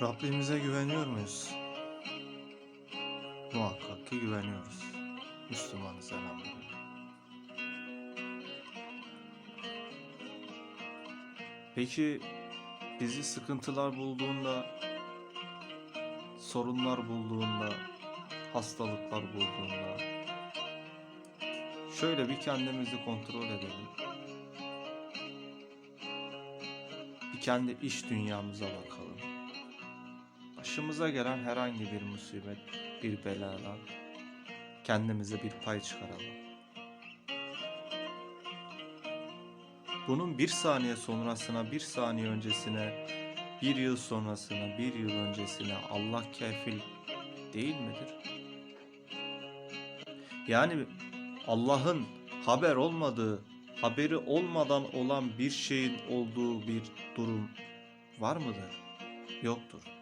Rabbimize güveniyor muyuz? Muhakkak ki güveniyoruz. Müslümanız elhamdülillah. Peki bizi sıkıntılar bulduğunda, sorunlar bulduğunda, hastalıklar bulduğunda şöyle bir kendimizi kontrol edelim. Bir kendi iş dünyamıza bakalım. Başımıza gelen herhangi bir musibet, bir beladan kendimize bir pay çıkaralım. Bunun bir saniye sonrasına, bir saniye öncesine, bir yıl sonrasına, bir yıl öncesine Allah kefil değil midir? Yani Allah'ın haber olmadığı, haberi olmadan olan bir şeyin olduğu bir durum var mıdır? Yoktur.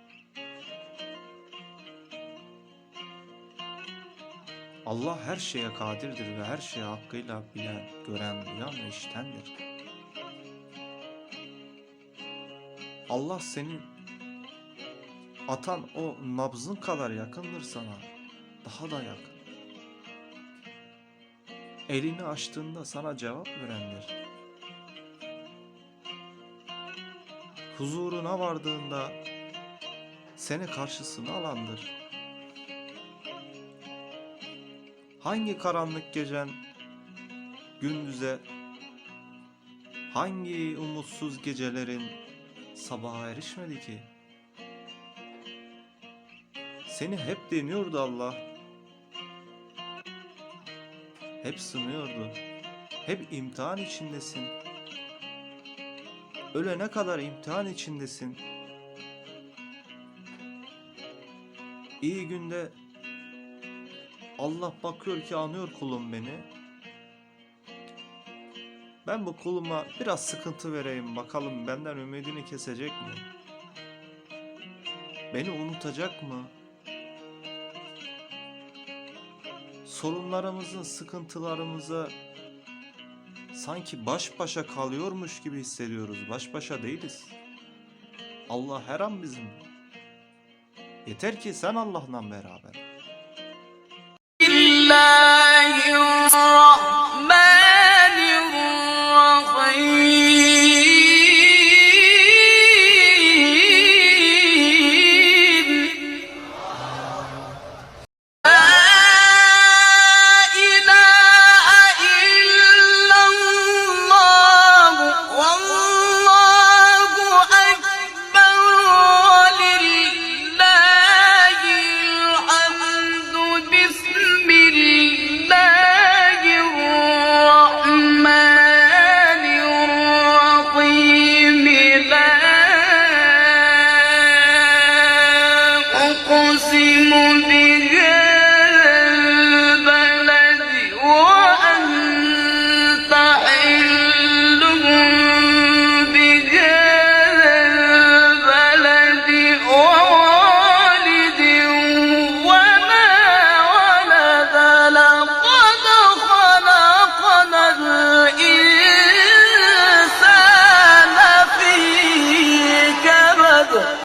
Allah her şeye kadirdir ve her şeyi hakkıyla bilen, gören, duyan ve iştendir. Allah senin atan o nabzın kadar yakındır sana. Daha da yakın. Elini açtığında sana cevap verendir. Huzuruna vardığında seni karşısına alandır. Hangi karanlık gecen gündüze, hangi umutsuz gecelerin sabaha erişmedi ki? Seni hep deniyordu Allah. Hep sınıyordu. Hep imtihan içindesin. Ölene kadar imtihan içindesin. İyi günde Allah bakıyor ki anıyor kulum beni. Ben bu kuluma biraz sıkıntı vereyim bakalım benden ümidini kesecek mi? Beni unutacak mı? Sorunlarımızın, sıkıntılarımıza sanki baş başa kalıyormuş gibi hissediyoruz. Baş başa değiliz. Allah her an bizim. Yeter ki sen Allah'la beraber. see